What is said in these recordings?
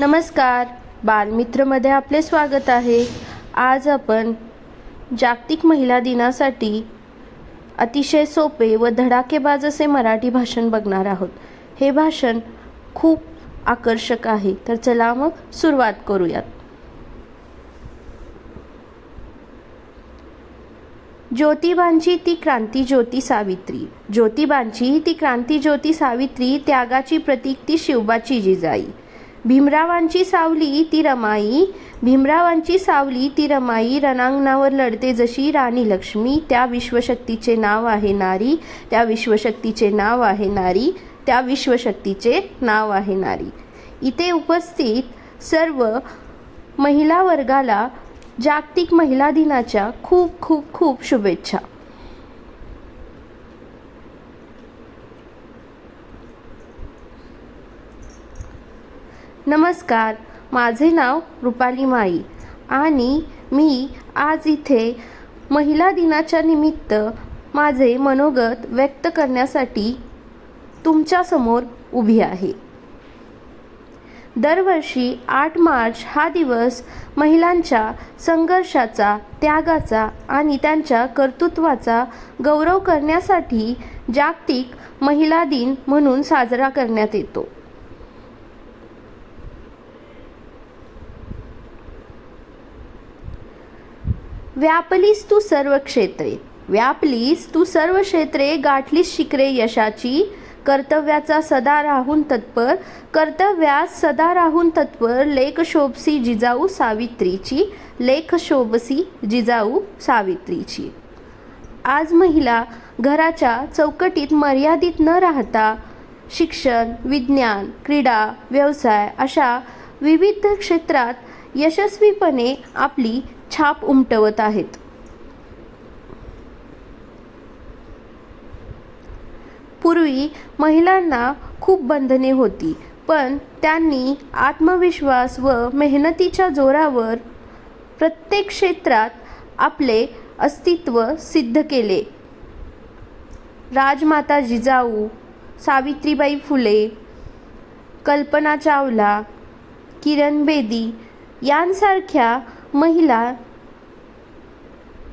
नमस्कार. बालमित्रमध्ये आपले स्वागत आहे. आज आपण जागतिक महिला दिनासाठी अतिशय सोपे व धडाकेबाज असे मराठी भाषण बघणार आहोत. हे भाषण खूप आकर्षक आहे. तर चला मग सुरुवात करूयात. ज्योतिबांची ती क्रांती ज्योती सावित्री. ज्योतिबांची ती क्रांती ज्योती सावित्री त्यागाची प्रतीक ती शिवबाची जिजाई. भीमरावांची सावली ती रमाई भीमरावांची सावली ती रमाई रणांगणावर लढते जशी राणी लक्ष्मी त्या विश्वशक्तीचे नाव आहे नारी त्या विश्वशक्तीचे नाव आहे नारी त्या विश्वशक्तीचे नाव आहे नारी. इथे उपस्थित सर्व महिला वर्गाला जागतिक महिला दिनाच्या खूप खूप खूप शुभेच्छा. नमस्कार माझे नाव रुपाली माई आणि मी आज इथे महिला दिनाच्या निमित्त माझे मनोगत व्यक्त करण्यासाठी तुमच्यासमोर उभी आहे. दरवर्षी आठ मार्च हा दिवस महिलांच्या संघर्षाचा त्यागाचा आणि त्यांच्या कर्तृत्वाचा गौरव करण्यासाठी जागतिक महिला दिन म्हणून साजरा करण्यात येतो. व्यापलीस तू सर्व क्षेत्रे. व्यापलीस तू सर्व क्षेत्रे गाठलीस शिखरे यशाची. कर्तव्याचा सदा राहून तत्पर. कर्तव्यास सदा राहून तत्पर. लेख शोभसी जिजाऊ सावित्रीची. लेख शोभसी जिजाऊ सावित्रीची. आज महिला घराच्या चौकटीत मर्यादित न राहता शिक्षण विज्ञान क्रीडा व्यवसाय अशा विविध क्षेत्रात यशस्वीपणे आपली छाप उमटवत आहेत. पूर्वी महिलांना खूप बंधने होती पण त्यांनी आत्मविश्वास व मेहनतीच्या जोरावर प्रत्येक क्षेत्रात आपले अस्तित्व सिद्ध केले. राजमाता जिजाऊ सावित्रीबाई फुले कल्पना चावला किरण बेदी यांसारख्या महिला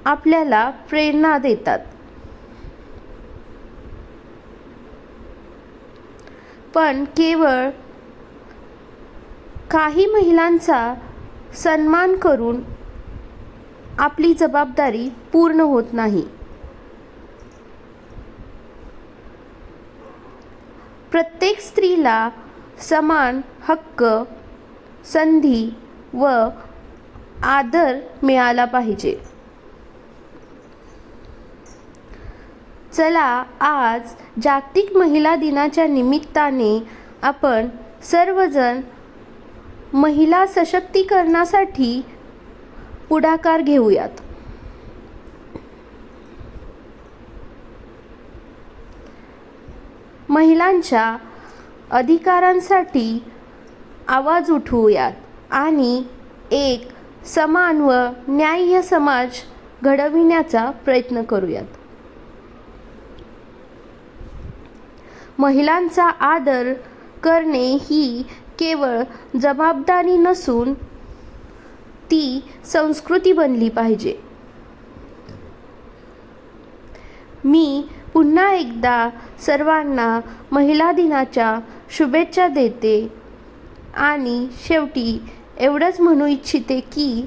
आपल्याला प्रेरणा देतात. पण केवळ काही महिलांचा सन्मान करून आपली जबाबदारी पूर्ण होत नाही. प्रत्येक स्त्रीला समान हक्क संधी व आदर मिळाला पाहिजे. चला आज जागतिक महिला दिनाच्या निमित्ताने आपण सर्वजण महिला सशक्तीकरणासाठी पुढाकार घेऊयात. महिलांच्या अधिकारांसाठी आवाज उठवूयात आणि एक समान व न्याय्य समाज घडविण्याचा प्रयत्न करूयात. महिलांचा आदर करणे ही केवळ जबाबदारी नसून ती संस्कृती बनली पाहिजे. मी पुन्हा एकदा सर्वांना महिला दिनाच्या शुभेच्छा देते आणि शेवटी एवढंच म्हणू इच्छिते की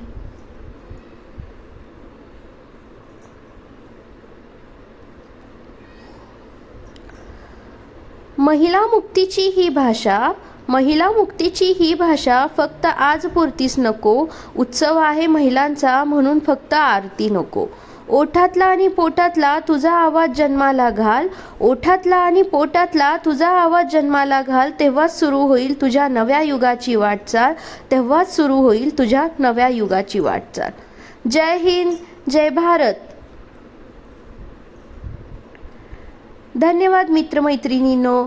महिला मुक्तीची ही भाषा महिला मुक्तीची ही भाषा फक्त आजपुरतीच नको. उत्सव आहे महिलांचा म्हणून फक्त आरती नको. ओठातला आणि पोटातला तुझा आवाज जन्माला घाल. ओठातला आणि पोटातला तुझा आवाज जन्माला घाल. तेव्हाच सुरू होईल तुझ्या नव्या युगाची वाटचाल. तेव्हाच सुरू होईल तुझ्या नव्या युगाची वाटचाल. जय हिंद जय भारत. धन्यवाद मित्रमैत्रिणींनो.